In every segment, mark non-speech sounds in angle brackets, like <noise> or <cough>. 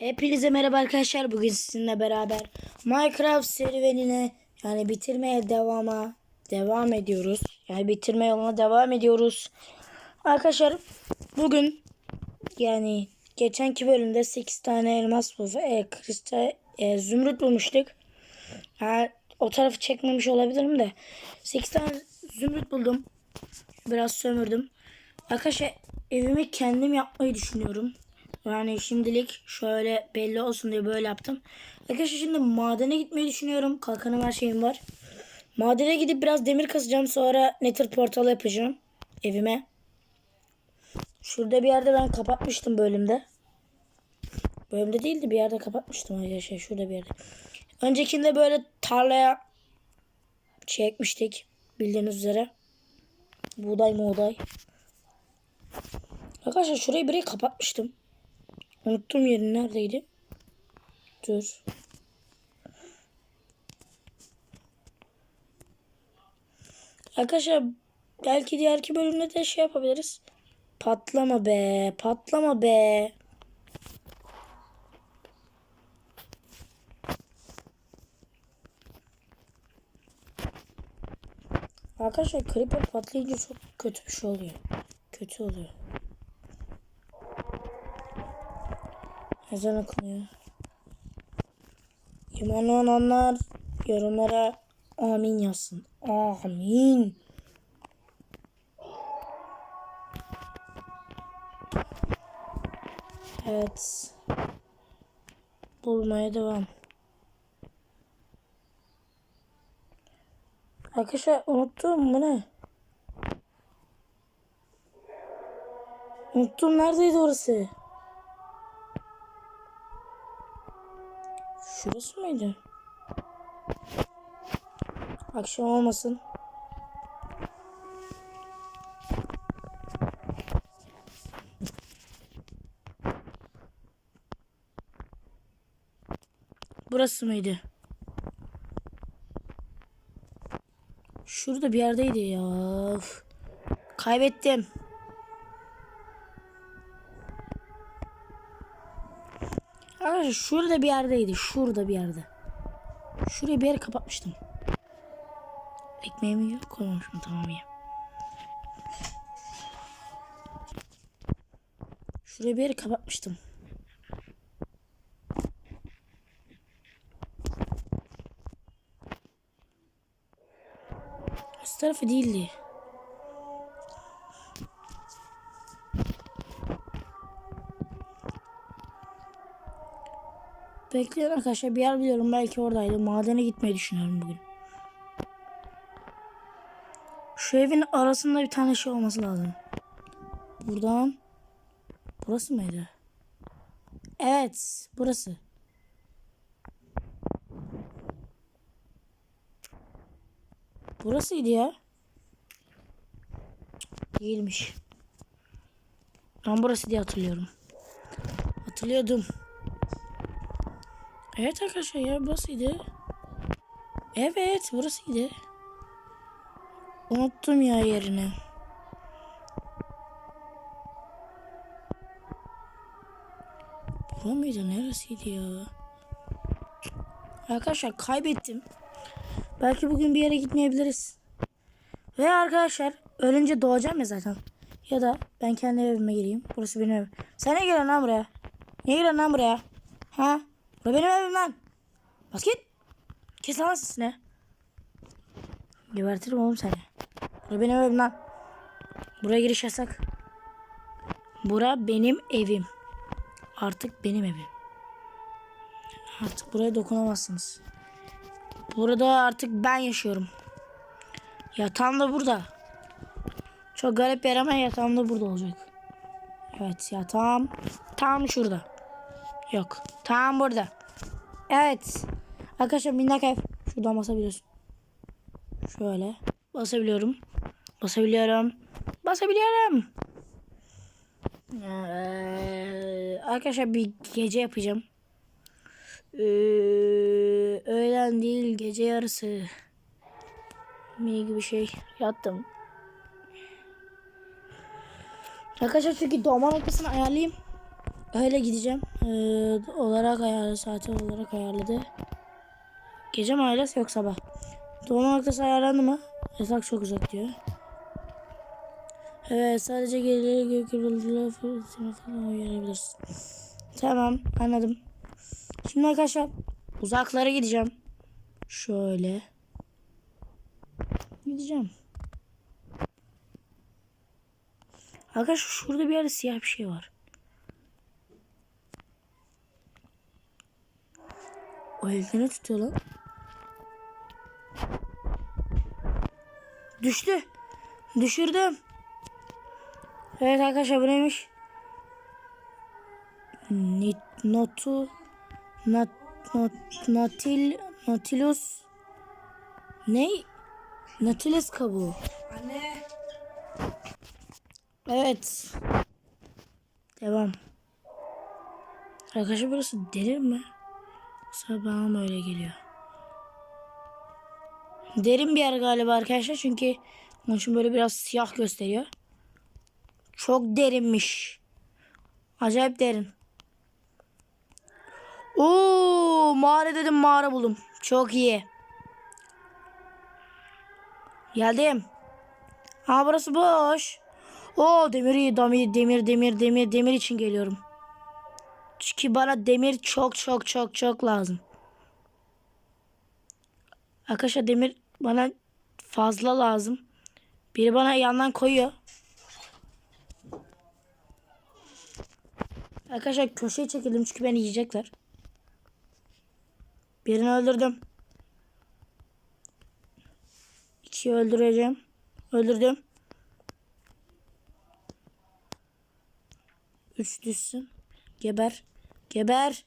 Hepinize merhaba arkadaşlar. Bugün sizinle beraber Minecraft serüvenine yani bitirmeye devama devam ediyoruz. Yani bitirme yoluna devam ediyoruz. Arkadaşlar bugün yani geçenki bölümde 8 tane elmas bul e, kristal e, zümrüt bulmuştuk. Yani o tarafı çekmemiş olabilirim de 8 tane zümrüt buldum. Biraz sömürdüm. Arkadaşlar evimi kendim yapmayı düşünüyorum. Yani şimdilik şöyle belli olsun diye böyle yaptım. Arkadaşlar şimdi madene gitmeyi düşünüyorum. Kalkanım her şeyim var. Madene gidip biraz demir kasacağım. Sonra nether portalı yapacağım. Evime. Şurada bir yerde ben kapatmıştım bölümde. Bölümde değildi bir yerde kapatmıştım arkadaşlar. Şurada bir yerde. Öncekinde böyle tarlaya çekmiştik. Bildiğiniz üzere. Buğday muğday. Arkadaşlar şurayı burayı kapatmıştım. Unuttum yerini neredeydi? Dur. Arkadaşlar belki diğerki bölümde de şey yapabiliriz. Patlama be, patlama be. Arkadaşlar creeper patlayınca çok kötü bir şey oluyor. Kötü oluyor. Ezan okunuyor. İman olanlar yorumlara amin yazsın. Amin. Evet. Bulmaya devam. Arkadaşlar unuttum bu ne? Unuttum neredeydi orası? Şurası mıydı? Akşam olmasın. Burası mıydı? Şurada bir yerdeydi ya. Kaybettim. Arkadaşlar şurada bir yerdeydi. Şurada bir yerde. Şuraya bir yere kapatmıştım. Ekmeğimi yok koymamışım tamam ya. Şuraya bir yere kapatmıştım. Üst tarafı değildi. Bekleyin arkadaşlar bir yer biliyorum belki oradaydı. Madene gitmeyi düşünüyorum bugün. Şu evin arasında bir tane şey olması lazım. Buradan. Burası mıydı? Evet burası. Burasıydı ya. Değilmiş. Ben burası diye hatırlıyorum. Hatırlıyordum. Evet arkadaşlar ya burasıydı. Evet burasıydı. Unuttum ya yerini. Bura mıydı? Neresiydi ya? Arkadaşlar kaybettim. Belki bugün bir yere gitmeyebiliriz. Ve arkadaşlar ölünce doğacağım ya zaten. Ya da ben kendi evime gireyim. Burası benim evim. Sen ne geliyorsun lan buraya? Niye geliyorsun lan buraya? Ha? Bu benim evim lan. Bas git. Kes lan sesini. Gebertirim oğlum seni. Bu benim evim lan. Buraya giriş yasak. Bura benim evim. Artık benim evim. Artık buraya dokunamazsınız. Burada artık ben yaşıyorum. Yatağım da burada. Çok garip yer ama yatağım da burada olacak. Evet yatağım tam şurada. Yok tam burada. Evet. Arkadaşlar minnak ev. Şuradan basabiliyorsun. Şöyle. Basabiliyorum. Basabiliyorum. Basabiliyorum. Ee, arkadaşlar bir gece yapacağım. Ee, öğlen değil gece yarısı. Mini gibi şey yattım. Arkadaşlar çünkü doğma noktasını ayarlayayım. Öyle gideceğim. Ee, olarak ayarlı saati olarak ayarladı. Gece mi ayarlı yok sabah. Doğum noktası ayarlandı mı? Yatak çok uzak diyor. Evet sadece geceleri gök fırtına falan uyarabilirsin. Tamam anladım. Şimdi arkadaşlar uzaklara gideceğim. Şöyle. Gideceğim. Arkadaşlar şurada bir yerde siyah bir şey var. O elde ne tutuyor lan? Düştü. Düşürdüm. Evet arkadaşlar bu neymiş? Nit, notu nat, not, natil, Nautilus ne? Nautilus kabuğu. Anne. Evet. Devam. Arkadaşlar burası derin mi? Yoksa öyle geliyor? Derin bir yer galiba arkadaşlar çünkü onun için böyle biraz siyah gösteriyor. Çok derinmiş. Acayip derin. Oo, mağara dedim mağara buldum. Çok iyi. Geldim. Ha burası boş. Oo demir iyi demir demir demir demir için geliyorum. Çünkü bana demir çok çok çok çok lazım. Arkadaşlar demir bana fazla lazım. Biri bana yandan koyuyor. Arkadaşlar köşeye çekildim çünkü beni yiyecekler. Birini öldürdüm. İkiyi öldüreceğim. Öldürdüm. Üç düşsün. Geber. Geber.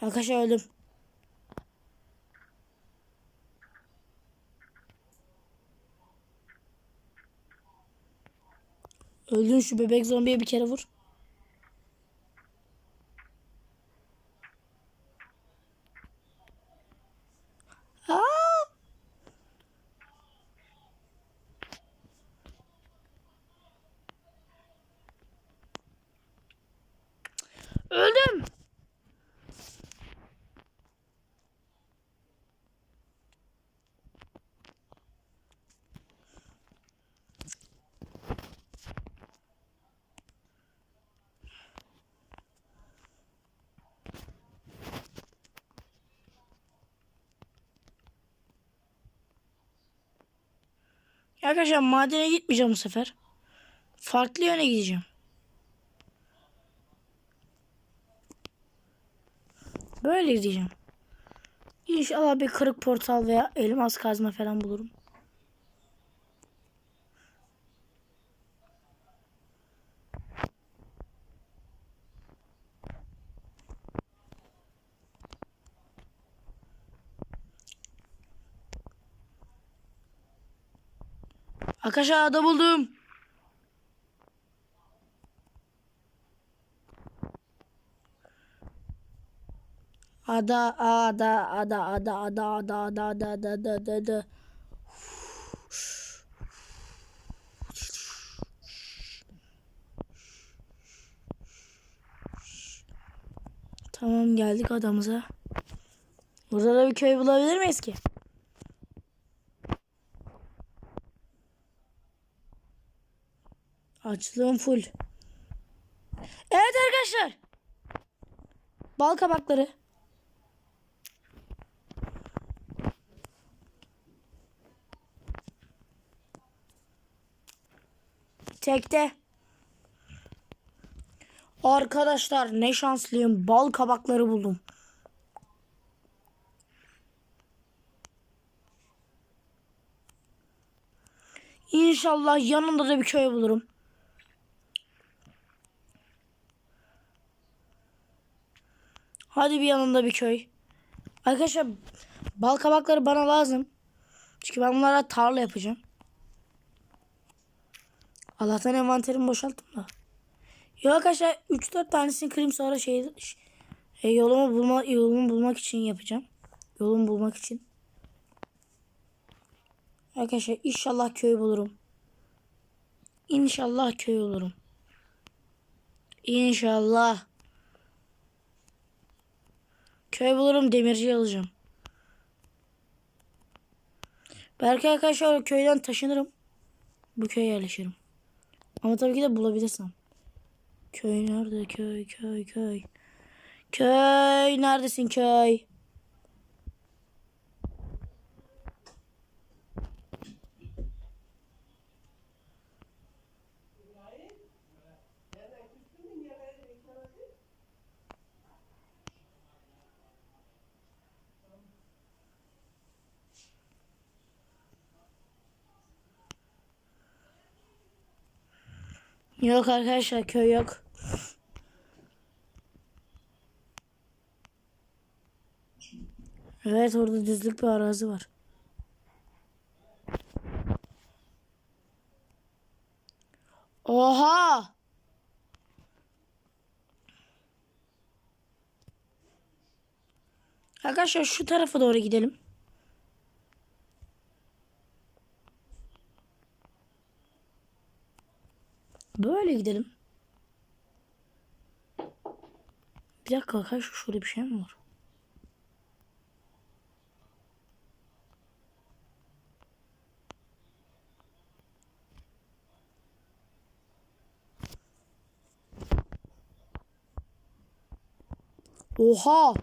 Arkadaşlar öldüm. Öldün şu bebek zombiye bir kere vur. Arkadaşlar madene gitmeyeceğim bu sefer. Farklı yöne gideceğim. Böyle gideceğim. İnşallah bir kırık portal veya elmas kazma falan bulurum. Arkadaşlar ada buldum. Ada ada ada ada ada ada ada ada ada ada ada ada. Tamam geldik adamıza. Burada da bir köy bulabilir miyiz ki? Açlığım full. Evet arkadaşlar. Bal kabakları. Tekte. Arkadaşlar ne şanslıyım. Bal kabakları buldum. İnşallah yanında da bir köy bulurum. Hadi bir yanında bir köy. Arkadaşlar bal kabakları bana lazım. Çünkü ben bunlara tarla yapacağım. Allah'tan envanterimi boşalttım da. Yok arkadaşlar 3-4 tanesini kırayım sonra şey E, yolumu bulma yolumu bulmak için yapacağım. Yolumu bulmak için. Arkadaşlar inşallah köy bulurum. İnşallah köy bulurum. İnşallah. Köy bulurum demirci alacağım. Belki arkadaşlar köyden taşınırım. Bu köye yerleşirim. Ama tabii ki de bulabilirsem. Köy nerede? Köy, köy, köy. Köy neredesin köy? Yok arkadaşlar köy yok. Evet orada düzlük bir arazi var. Oha! Arkadaşlar şu tarafa doğru gidelim. Böyle gidelim. Bir dakika arkadaşlar şurada bir şey mi var? Oha!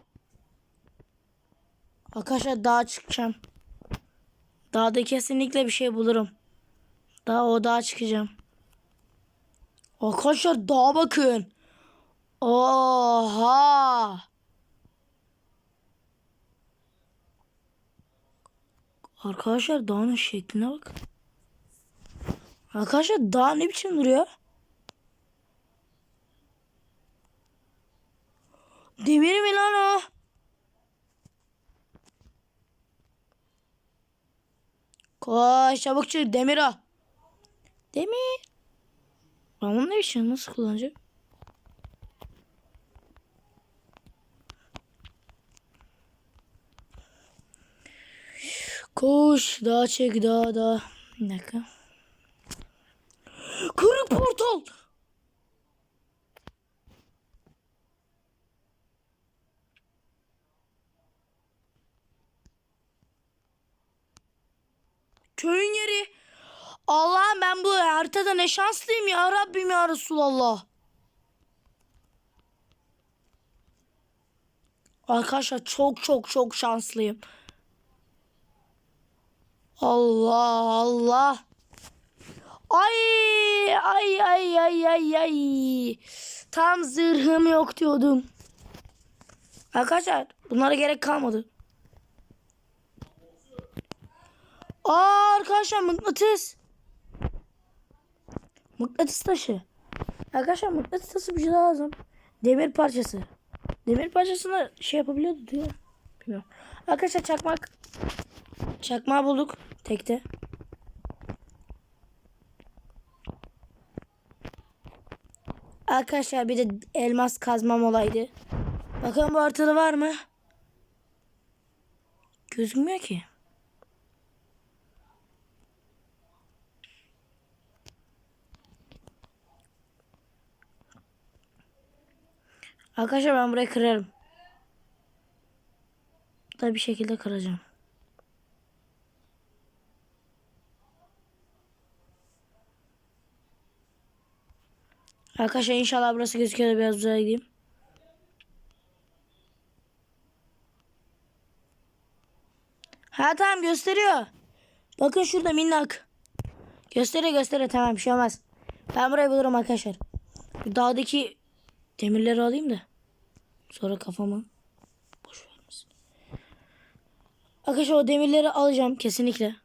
Arkadaşlar dağa çıkacağım. Dağda kesinlikle bir şey bulurum. Daha o dağa çıkacağım. Arkadaşlar dağa bakın. Oha! Arkadaşlar dağın şekline bak. Arkadaşlar dağ ne biçim duruyor? Demir mi lan o? Koş çabuk çık demir o. Demir. Ben bunu ne biçim nasıl kullanacağım? Koş daha çek daha daha. Bir dakika. Kırık portal. Köyün yeri. Allah'ım ben bu haritada ne şanslıyım ya Rabbim ya Resulallah. Arkadaşlar çok çok çok şanslıyım. Allah Allah. Ay ay ay ay ay ay. Tam zırhım yok diyordum. Arkadaşlar bunlara gerek kalmadı. Aa arkadaşlar mıknatıs. Mıknatıs taşı. Arkadaşlar mıknatıs taşı bir şey lazım. Demir parçası. Demir parçasını şey yapabiliyordu diyor. Bilmiyorum. Arkadaşlar çakmak. Çakmağı bulduk. Tekte. Arkadaşlar bir de elmas kazmam olaydı. Bakın bu haritada var mı? Gözükmüyor ki. Arkadaşlar ben burayı kırarım. Da bir şekilde kıracağım. Arkadaşlar inşallah burası gözüküyor biraz uzağa gideyim. Ha tamam gösteriyor. Bakın şurada minnak. Gösteriyor gösteriyor tamam bir şey olmaz. Ben burayı bulurum arkadaşlar. Dağdaki demirleri alayım da. Sonra kafama boş vermesin. Arkadaşlar o demirleri alacağım kesinlikle.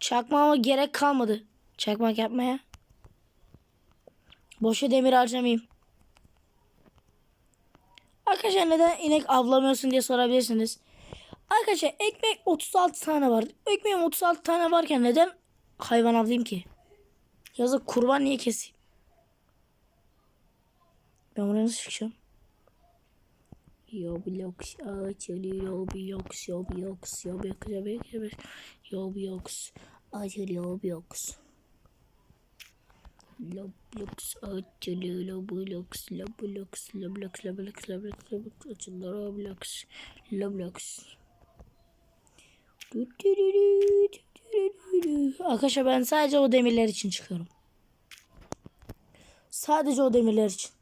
Çakmama gerek kalmadı. Çakmak yapmaya. Boşa demir harcamayayım. Arkadaşlar neden inek avlamıyorsun diye sorabilirsiniz. Arkadaşlar ekmek 36 tane var. Ekmeğim 36 tane varken neden hayvan avlayayım ki? Yazık kurban niye keseyim? Ben buraya nasıl çıkacağım? Roblox açılıyor Roblox Roblox Roblox Roblox Roblox açılıyor Roblox Roblox açılıyor Roblox Roblox Roblox Roblox Roblox Roblox açılıyor Roblox Roblox Arkadaşlar ben sadece o demirler için çıkıyorum. Sadece o demirler için.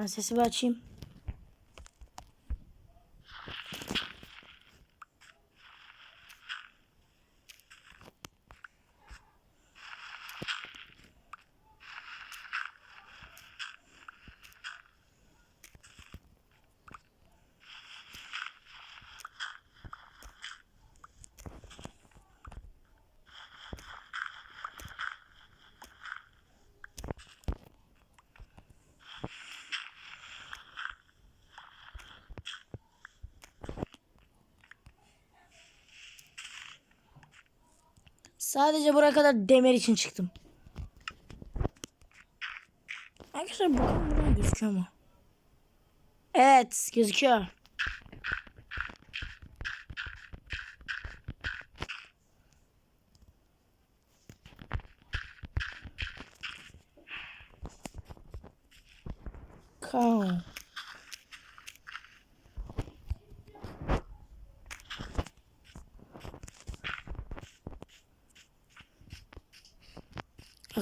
Ben sesimi açayım. Sadece buraya kadar demir için çıktım. Arkadaşlar bakın buradan gözüküyor mu? Evet gözüküyor. Cow.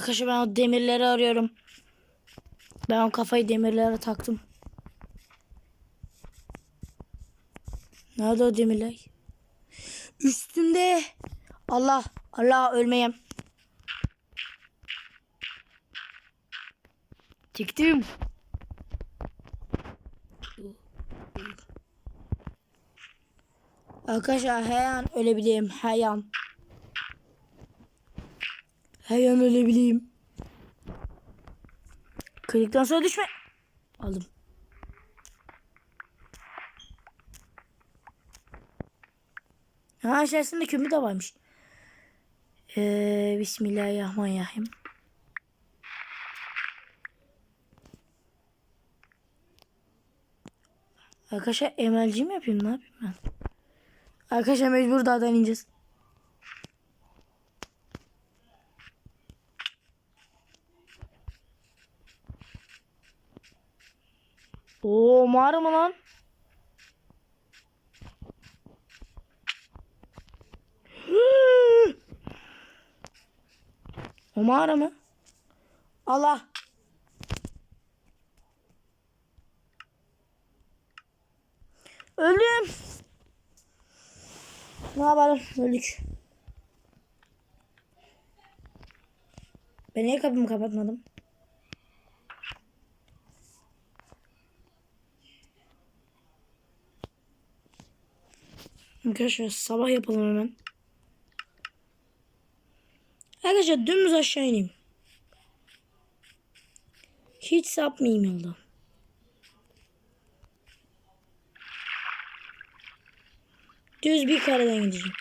Arkadaşlar ben o demirleri arıyorum. Ben o kafayı demirlere taktım. Nerede o demirler? Üstünde. Allah. Allah ölmeyem. Çıktım. Arkadaşlar her an ölebileyim. Her an. Her ölebileyim. Kırıktan sonra düşme. Aldım. Ha içerisinde kömür de varmış. Ee, Bismillahirrahmanirrahim. Arkadaşlar emelci mi yapayım ne yapayım ben? Arkadaşlar mecbur dağdan ineceğiz. Oo mağara mı lan? <gasps> o mağara mı? Allah. Öldüm. Ne yapalım? Öldük. Ben niye kapımı kapatmadım? Arkadaşlar sabah yapalım hemen. Arkadaşlar dümdüz aşağı ineyim. Hiç sapmayayım yoldan. Düz bir kareden gideceğim.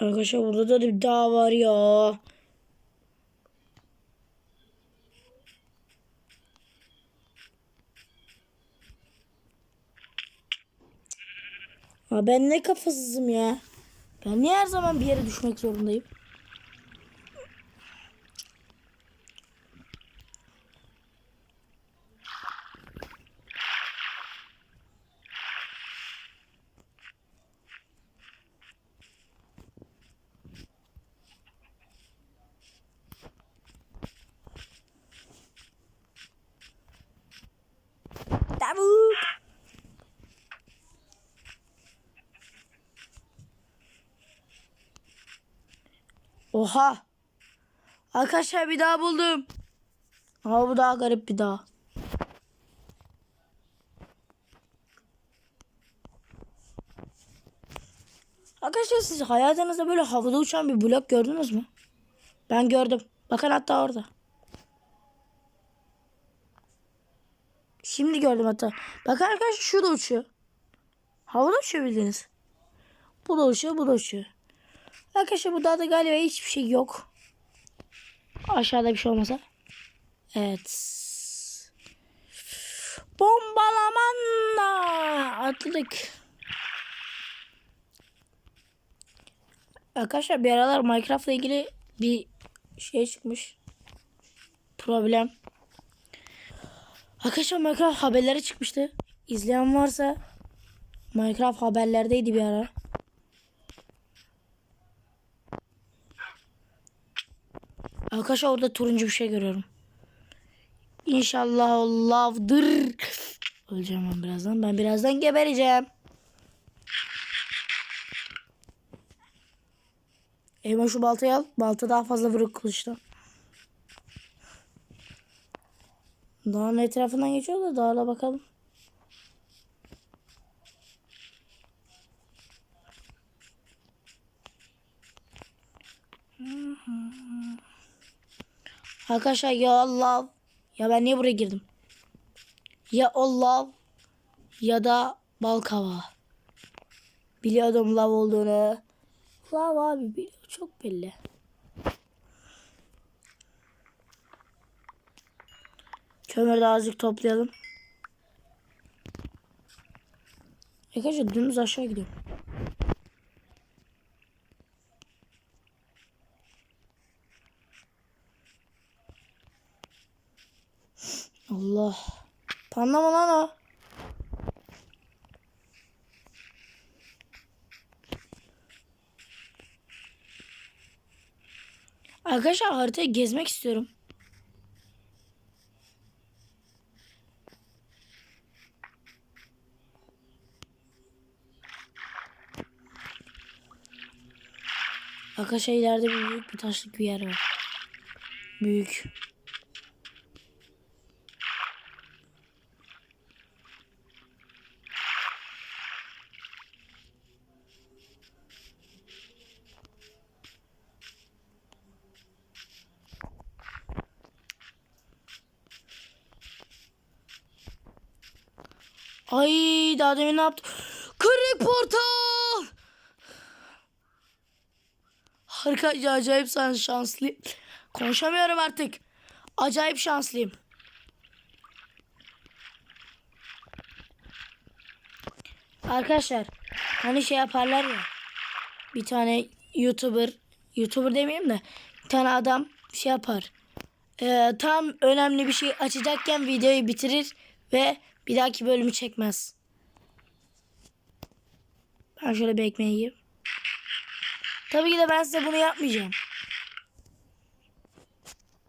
Arkadaşlar burada da bir dağ var ya. Ha ben ne kafasızım ya. Ben niye her zaman bir yere düşmek zorundayım? Oha. Arkadaşlar bir daha buldum. Ama bu daha garip bir daha. Arkadaşlar siz hayatınızda böyle havada uçan bir blok gördünüz mü? Ben gördüm. Bakın hatta orada. Şimdi gördüm hatta. Bakın arkadaşlar şu da uçuyor. Havada uçuyor bildiğiniz. Bu da uçuyor, bu da uçuyor. Arkadaşlar bu dağda galiba hiçbir şey yok. Aşağıda bir şey olmasa. Evet. Bombalamanla atladık. Arkadaşlar bir aralar Minecraft'la ilgili bir şey çıkmış. Problem. Arkadaşlar Minecraft haberleri çıkmıştı. İzleyen varsa Minecraft haberlerdeydi bir ara. Arkadaşlar orada turuncu bir şey görüyorum. İnşallah o lavdır. Öleceğim ben birazdan. Ben birazdan gebereceğim. Eyvah şu baltayı al. Balta daha fazla vurur kılıçtan. Dağın etrafından geçiyor da dağla bakalım. Arkadaşlar ya Allah. Ya ben niye buraya girdim? Ya Allah ya da bal kava. Biliyordum lav olduğunu. Lav abi. Çok belli. Kömür de azıcık toplayalım. Arkadaşlar dümdüz aşağı gidiyorum. Allah. Panda mı lan o? Arkadaşlar haritayı gezmek istiyorum. Arkadaşlar ileride büyük bir taşlık bir yer var. Büyük. Ay daha demin ne yaptım? Kırık portal. Harika acayip şanslıyım. Konuşamıyorum artık. Acayip şanslıyım. Arkadaşlar hani şey yaparlar ya. Bir tane YouTuber, YouTuber demeyeyim de bir tane adam şey yapar. Ee, tam önemli bir şey açacakken videoyu bitirir ve bir dahaki bölümü çekmez. Ben şöyle bir ekmeği yiyeyim. Tabii ki de ben size bunu yapmayacağım.